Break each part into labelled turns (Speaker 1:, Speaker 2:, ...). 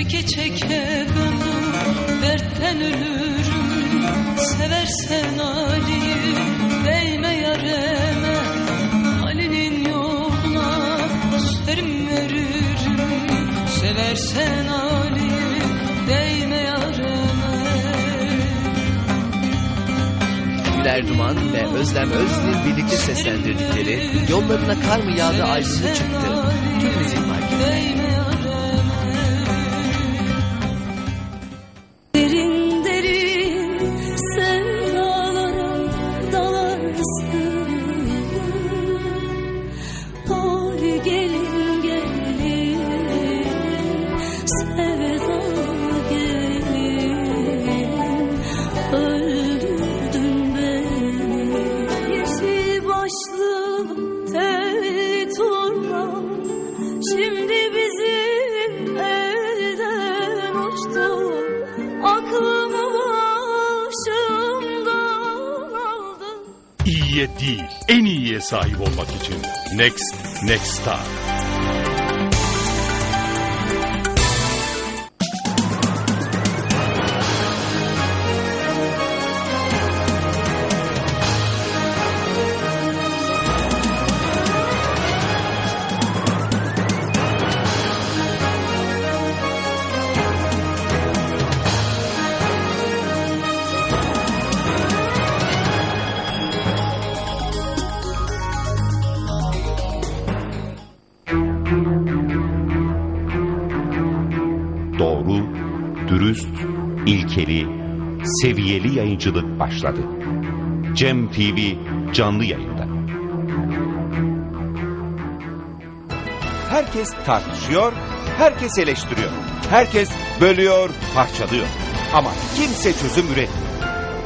Speaker 1: Çeke çeke bu dertten ölürüm. Seversen Ali'yi değme yareme. Ali'nin yoluna serim veririm. Seversen Ali'yi değme yareme.
Speaker 2: Güler Duman ve Özlem Özdil'in birlikte seslendirdikleri Yollarına Kar mı Yağdı albümü çıktı. Tüm müzik marketleri.
Speaker 3: Şimdi bizim elden uçtu. Aklımı başımdan aldı.
Speaker 4: İyiye değil, en iyiye sahip olmak için. Next, Next Star.
Speaker 5: İlkeli, seviyeli yayıncılık başladı. Cem TV canlı yayında. Herkes tartışıyor, herkes eleştiriyor. Herkes bölüyor, parçalıyor. Ama kimse çözüm üretmiyor.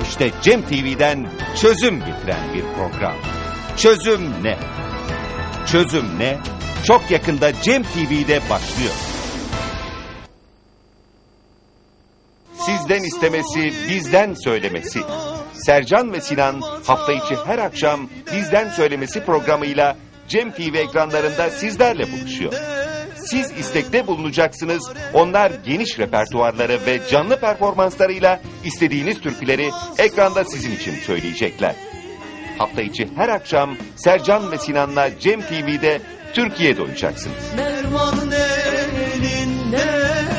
Speaker 5: İşte Cem TV'den çözüm getiren bir program. Çözüm ne? Çözüm ne? Çok yakında Cem TV'de başlıyor. Sizden istemesi, bizden söylemesi. Sercan ve Sinan hafta içi her akşam bizden söylemesi programıyla Cem TV ekranlarında sizlerle buluşuyor. Siz istekte bulunacaksınız. Onlar geniş repertuarları ve canlı performanslarıyla istediğiniz türküleri ekranda sizin için söyleyecekler. Hafta içi her akşam Sercan ve Sinan'la Cem TV'de Türkiye doyacaksınız.
Speaker 6: Derman elinden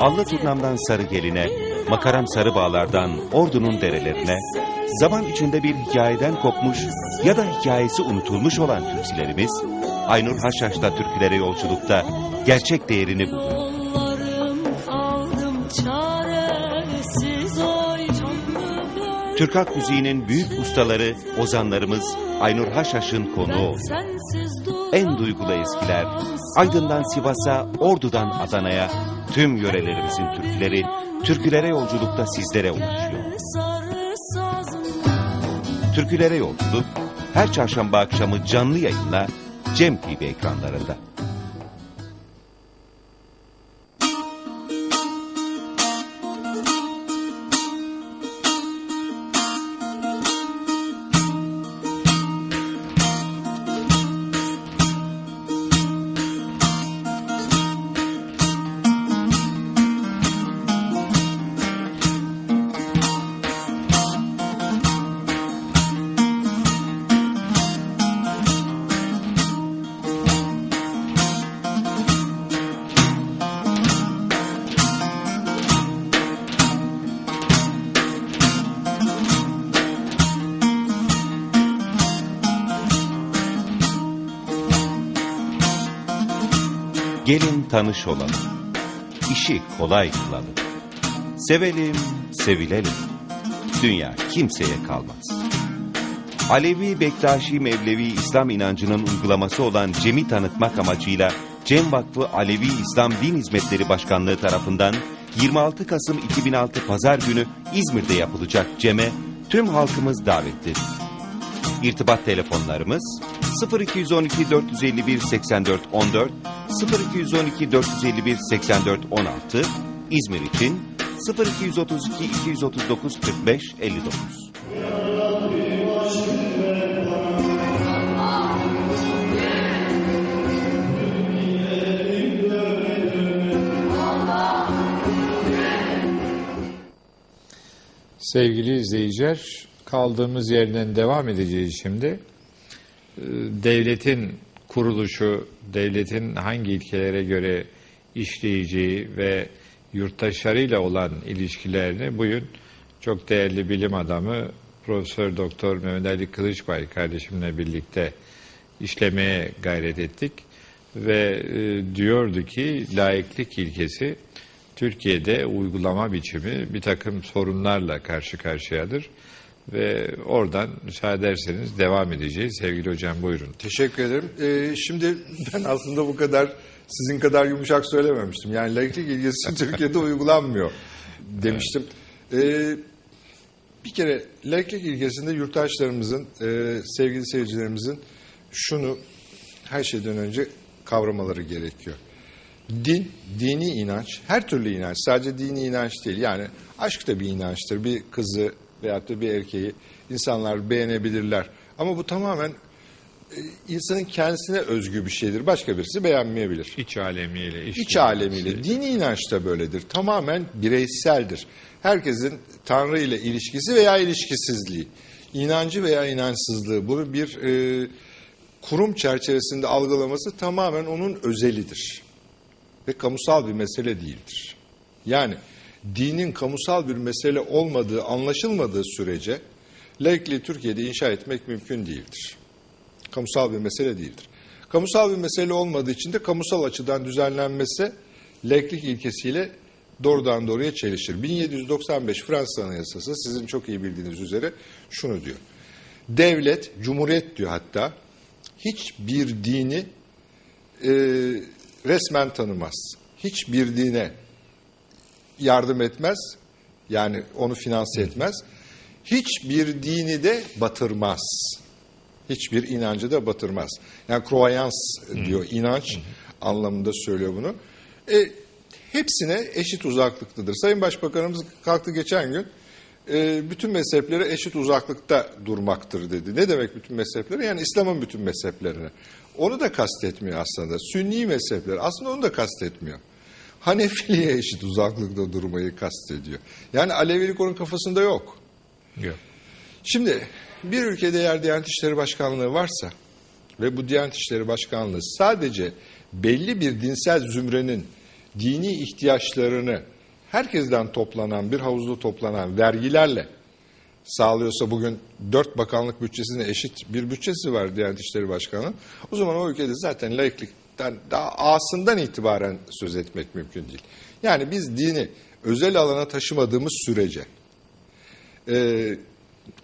Speaker 5: Allı turnamdan sarı geline, makaram sarı bağlardan ordunun derelerine, zaman içinde bir hikayeden kopmuş ya da hikayesi unutulmuş olan türkülerimiz, Aynur Haşhaş'ta türkülere yolculukta gerçek değerini buluyor. Türk halk müziğinin büyük ustaları, ozanlarımız Aynur Haşhaş'ın konuğu oldu. En duygulu eskiler, Aydın'dan Sivas'a, Ordu'dan Adana'ya, tüm yörelerimizin türküleri, türkülere yolculukta sizlere ulaşıyor. Türkülere yolculuk her çarşamba akşamı canlı yayınla Cem TV ekranlarında. Tanış olalım. İşi kolay kılalım. Sevelim, sevilelim. Dünya kimseye kalmaz. Alevi, Bektaşi, Mevlevi İslam inancının uygulaması olan Cem'i tanıtmak amacıyla Cem Vakfı Alevi İslam Din Hizmetleri Başkanlığı tarafından 26 Kasım 2006 Pazar günü İzmir'de yapılacak Cem'e tüm halkımız davetlidir. İrtibat telefonlarımız 0212 451 84 14 0212 451 84 16 İzmir için 0232 239 45 59
Speaker 6: Sevgili izleyiciler, kaldığımız yerden devam edeceğiz şimdi. Ee, Devletin kuruluşu, devletin hangi ilkelere göre işleyeceği ve yurttaşlarıyla olan ilişkilerini bugün çok değerli bilim adamı Profesör Doktor Mehmet Ali Kılıçbay kardeşimle birlikte işlemeye gayret ettik ve e, diyordu ki laiklik ilkesi Türkiye'de uygulama biçimi bir takım sorunlarla karşı karşıyadır ve oradan müsaade ederseniz devam edeceğiz. Sevgili hocam buyurun.
Speaker 7: Teşekkür ederim. Ee, şimdi ben aslında bu kadar sizin kadar yumuşak söylememiştim. Yani laiklik ilgisi Türkiye'de uygulanmıyor demiştim. Ee, bir kere laiklik ilkesinde yurttaşlarımızın, e, sevgili seyircilerimizin şunu her şeyden önce kavramaları gerekiyor. Din, dini inanç, her türlü inanç, sadece dini inanç değil. Yani aşk da bir inançtır. Bir kızı veyahut da bir erkeği insanlar beğenebilirler. Ama bu tamamen e, insanın kendisine özgü bir şeydir. Başka birisi beğenmeyebilir.
Speaker 6: İç alemiyle. iş
Speaker 7: İç alemiyle. Dini inanç da böyledir. Tamamen bireyseldir. Herkesin Tanrı ile ilişkisi veya ilişkisizliği, inancı veya inançsızlığı bunu bir e, kurum çerçevesinde algılaması tamamen onun özelidir. Ve kamusal bir mesele değildir. Yani dinin kamusal bir mesele olmadığı anlaşılmadığı sürece laikliği Türkiye'de inşa etmek mümkün değildir. Kamusal bir mesele değildir. Kamusal bir mesele olmadığı için de kamusal açıdan düzenlenmesi laiklik ilkesiyle doğrudan doğruya çelişir. 1795 Fransız Anayasası sizin çok iyi bildiğiniz üzere şunu diyor. Devlet, cumhuriyet diyor hatta, hiçbir dini e, resmen tanımaz. Hiçbir dine yardım etmez, yani onu finanse etmez. Hiçbir dini de batırmaz. Hiçbir inancı da batırmaz. Yani croyance diyor, inanç anlamında söylüyor bunu. E, hepsine eşit uzaklıktadır. Sayın Başbakanımız kalktı geçen gün, e, bütün mezheplere eşit uzaklıkta durmaktır dedi. Ne demek bütün mezheplere? Yani İslam'ın bütün mezheplerine. Onu da kastetmiyor aslında. Sünni mezhepler aslında onu da kastetmiyor. Hanefiliğe eşit uzaklıkta durmayı kastediyor. Yani Alevilik onun kafasında yok.
Speaker 6: Yok.
Speaker 7: Şimdi bir ülkede eğer Diyanet İşleri Başkanlığı varsa ve bu Diyanet İşleri Başkanlığı sadece belli bir dinsel zümrenin dini ihtiyaçlarını herkesten toplanan bir havuzda toplanan vergilerle sağlıyorsa bugün dört bakanlık bütçesine eşit bir bütçesi var Diyanet İşleri Başkanı'nın. O zaman o ülkede zaten laiklikten daha asından itibaren söz etmek mümkün değil. Yani biz dini özel alana taşımadığımız sürece e,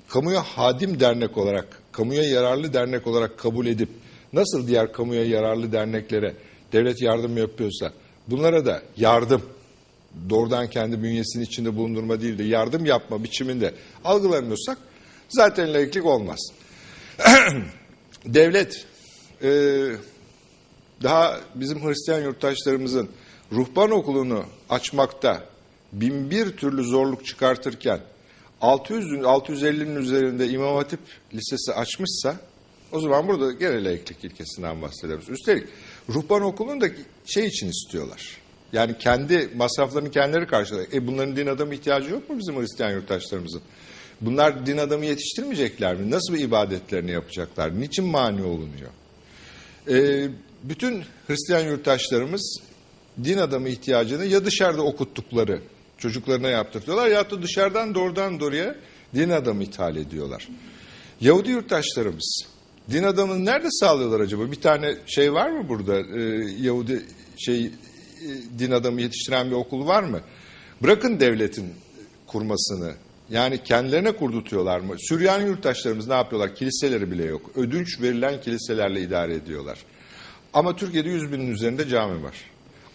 Speaker 7: kamuya hadim dernek olarak, kamuya yararlı dernek olarak kabul edip nasıl diğer kamuya yararlı derneklere devlet yardım yapıyorsa bunlara da yardım doğrudan kendi bünyesinin içinde bulundurma değil de yardım yapma biçiminde algılamıyorsak zaten laiklik olmaz. Devlet e, daha bizim Hristiyan yurttaşlarımızın ruhban okulunu açmakta bin bir türlü zorluk çıkartırken 600 650'nin üzerinde İmam Hatip Lisesi açmışsa o zaman burada gene laiklik ilkesinden bahsediyoruz. Üstelik ruhban okulunu da şey için istiyorlar. Yani kendi masraflarını kendileri karşılıyor. E bunların din adamı ihtiyacı yok mu bizim Hristiyan yurttaşlarımızın? Bunlar din adamı yetiştirmeyecekler mi? Nasıl bir ibadetlerini yapacaklar? Niçin mani olunuyor? E, bütün Hristiyan yurttaşlarımız din adamı ihtiyacını ya dışarıda okuttukları çocuklarına yaptırtıyorlar ya da dışarıdan doğrudan doğruya din adamı ithal ediyorlar. Yahudi yurttaşlarımız din adamını nerede sağlıyorlar acaba? Bir tane şey var mı burada? Ee, Yahudi şey e, din adamı yetiştiren bir okul var mı? Bırakın devletin kurmasını. Yani kendilerine kurdutuyorlar mı? Süryani yurttaşlarımız ne yapıyorlar? Kiliseleri bile yok. Ödünç verilen kiliselerle idare ediyorlar. Ama Türkiye'de 100 binin üzerinde cami var.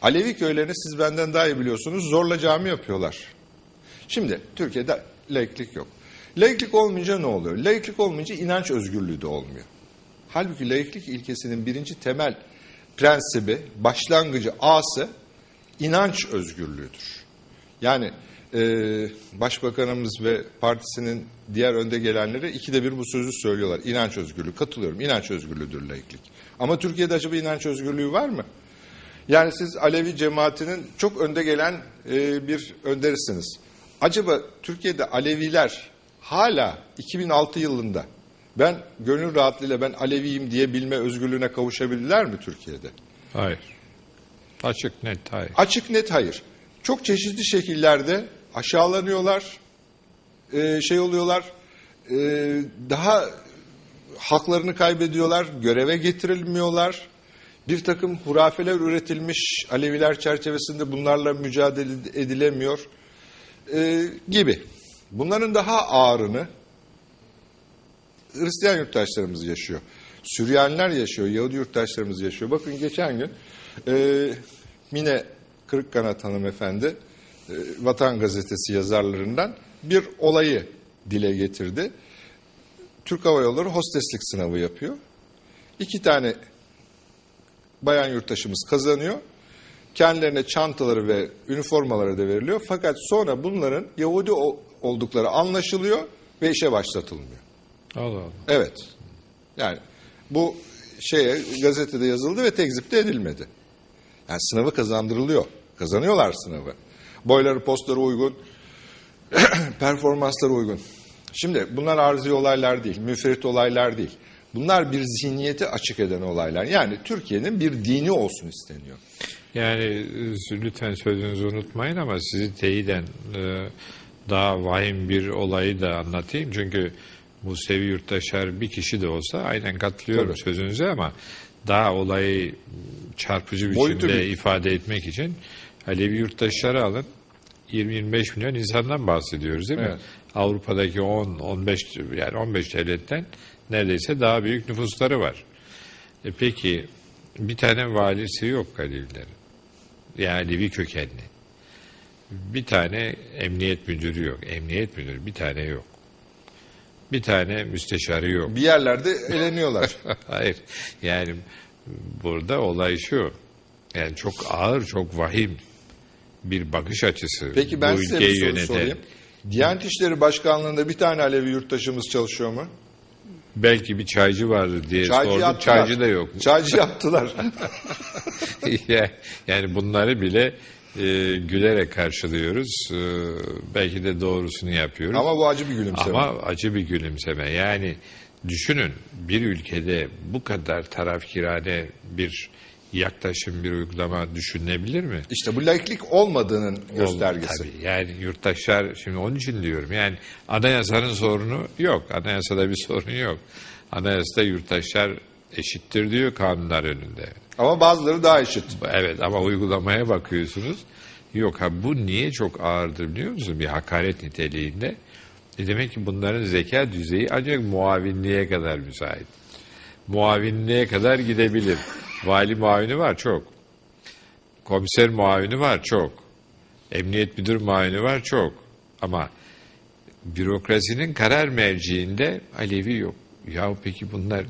Speaker 7: Alevi köylerini siz benden daha iyi biliyorsunuz. Zorla cami yapıyorlar. Şimdi Türkiye'de laiklik yok. Laiklik olmayınca ne oluyor? Laiklik olmayınca inanç özgürlüğü de olmuyor. Halbuki laiklik ilkesinin birinci temel prensibi, başlangıcı, ası inanç özgürlüğüdür. Yani e, başbakanımız ve partisinin diğer önde gelenleri ikide bir bu sözü söylüyorlar. İnanç özgürlüğü. Katılıyorum. İnanç özgürlüğüdür laiklik. Ama Türkiye'de acaba inanç özgürlüğü var mı? Yani siz Alevi cemaatinin çok önde gelen e, bir önderisiniz. Acaba Türkiye'de Aleviler hala 2006 yılında ben gönül rahatlığıyla ben Aleviyim diyebilme özgürlüğüne kavuşabildiler mi Türkiye'de?
Speaker 6: Hayır. Açık net hayır.
Speaker 7: Açık net hayır. Çok çeşitli şekillerde aşağılanıyorlar, e, şey oluyorlar, e, daha haklarını kaybediyorlar, göreve getirilmiyorlar. Bir takım hurafeler üretilmiş Aleviler çerçevesinde bunlarla mücadele edilemiyor e, gibi. Bunların daha ağırını Hristiyan yurttaşlarımız yaşıyor. Süryaniler yaşıyor, Yahudi yurttaşlarımız yaşıyor. Bakın geçen gün e, Mine Kırıkkanat hanımefendi Vatan Gazetesi yazarlarından bir olayı dile getirdi. Türk Hava Yolları hosteslik sınavı yapıyor. İki tane bayan yurttaşımız kazanıyor. Kendilerine çantaları ve üniformaları da veriliyor. Fakat sonra bunların Yahudi oldukları anlaşılıyor ve işe başlatılmıyor.
Speaker 6: Allah Allah.
Speaker 7: Evet. Yani bu şeye gazetede yazıldı ve tekzip de edilmedi. Yani sınavı kazandırılıyor. Kazanıyorlar sınavı. Boyları, postları uygun, performansları uygun. Şimdi bunlar arzi olaylar değil, müferit olaylar değil. Bunlar bir zihniyeti açık eden olaylar. Yani Türkiye'nin bir dini olsun isteniyor.
Speaker 6: Yani e, lütfen sözünüzü unutmayın ama sizi teyiden e, daha vahim bir olayı da anlatayım. Çünkü Musevi yurttaşlar bir kişi de olsa aynen katılıyorum
Speaker 7: Tabii.
Speaker 6: sözünüze ama daha olayı çarpıcı
Speaker 7: Boyutu
Speaker 6: biçimde
Speaker 7: büyük.
Speaker 6: ifade etmek için Alevi yurttaşları alın. 20-25 milyon insandan bahsediyoruz değil mi?
Speaker 7: Evet.
Speaker 6: Avrupa'daki 10 15 yani 15 devletten neredeyse daha büyük nüfusları var. E peki bir tane valisi yok Alevilerin. Yani Alevi kökenli. Bir tane emniyet müdürü yok. Emniyet müdürü bir tane yok. Bir tane müsteşarı yok.
Speaker 7: Bir yerlerde eleniyorlar.
Speaker 6: Hayır. Yani burada olay şu. Yani çok ağır, çok vahim bir bakış açısı.
Speaker 7: Peki ben
Speaker 6: bu
Speaker 7: size bir soru
Speaker 6: yöneten.
Speaker 7: sorayım. Diyanet İşleri Başkanlığı'nda bir tane Alevi yurttaşımız çalışıyor mu?
Speaker 6: Belki bir çaycı vardır diye
Speaker 7: Çaycı
Speaker 6: sordum.
Speaker 7: yaptılar.
Speaker 6: Çaycı da yok.
Speaker 7: Çaycı yaptılar.
Speaker 6: yani bunları bile e, gülerek karşılıyoruz. E, belki de doğrusunu yapıyoruz.
Speaker 7: Ama bu acı bir gülümseme.
Speaker 6: Ama acı bir gülümseme. Yani düşünün bir ülkede bu kadar tarafkirane bir yaklaşım, bir uygulama düşünülebilir mi?
Speaker 7: İşte bu laiklik olmadığının göstergesi.
Speaker 6: Tabii yani yurttaşlar şimdi onun için diyorum yani anayasanın sorunu yok. Anayasada bir sorun yok. Anayasada yurttaşlar eşittir diyor kanunlar önünde.
Speaker 7: Ama bazıları daha eşit.
Speaker 6: Evet ama uygulamaya bakıyorsunuz. Yok ha bu niye çok ağırdır biliyor musun? Bir hakaret niteliğinde. E demek ki bunların zeka düzeyi ancak muavinliğe kadar müsait. Muavinliğe kadar gidebilir. Vali muavini var çok. Komiser muavini var çok. Emniyet müdür muavini var çok. Ama bürokrasinin karar merciinde Alevi yok. Ya peki bunlar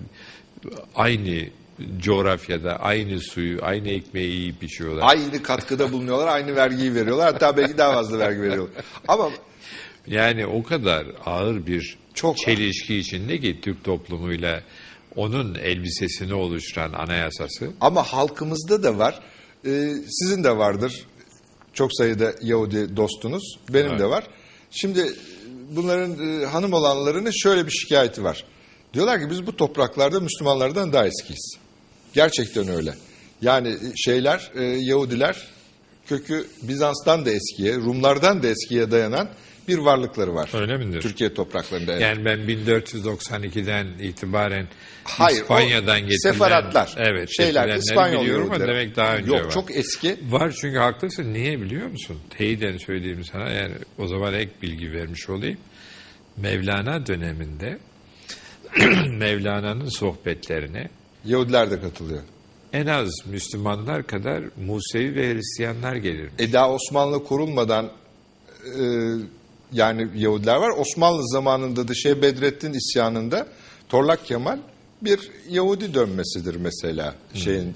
Speaker 6: aynı coğrafyada aynı suyu, aynı ekmeği yiyip içiyorlar.
Speaker 7: Aynı katkıda bulunuyorlar, aynı vergiyi veriyorlar. Hatta belki daha fazla vergi veriyorlar. Ama
Speaker 6: Yani o kadar ağır bir
Speaker 7: Çok
Speaker 6: çelişki içinde ki Türk toplumuyla onun elbisesini oluşturan anayasası.
Speaker 7: ama halkımızda da var. Ee, sizin de vardır. Çok sayıda Yahudi dostunuz. Benim
Speaker 6: Evet.
Speaker 7: de var. Şimdi bunların e, hanım olanlarının şöyle bir şikayeti var. Diyorlar ki biz bu topraklarda Müslümanlardan daha eskiyiz. Gerçekten öyle. Yani e, şeyler, e, Yahudiler kökü Bizans'tan da eskiye, Rumlardan da eskiye dayanan bir varlıkları var.
Speaker 6: Öyle midir?
Speaker 7: Türkiye topraklarında. evet.
Speaker 6: Yani ben 1492'den itibaren
Speaker 7: Hayır,
Speaker 6: İspanya'dan getirilen
Speaker 7: Sefaratlar,
Speaker 6: evet,
Speaker 7: şeyler, İspanyol
Speaker 6: biliyorum ama demek daha önce
Speaker 7: Yok
Speaker 6: var.
Speaker 7: çok eski.
Speaker 6: Var çünkü haklısın. Niye biliyor musun? Teyiden söyleyeyim sana. Yani o zaman ek bilgi vermiş olayım. Mevlana döneminde Mevlana'nın sohbetlerine
Speaker 7: Yahudiler de katılıyor.
Speaker 6: en az Müslümanlar kadar Musevi ve Hristiyanlar gelir.
Speaker 7: E daha Osmanlı kurulmadan e, yani Yahudiler var. Osmanlı zamanında da şey Bedrettin isyanında Torlak Kemal bir Yahudi dönmesidir mesela şeyin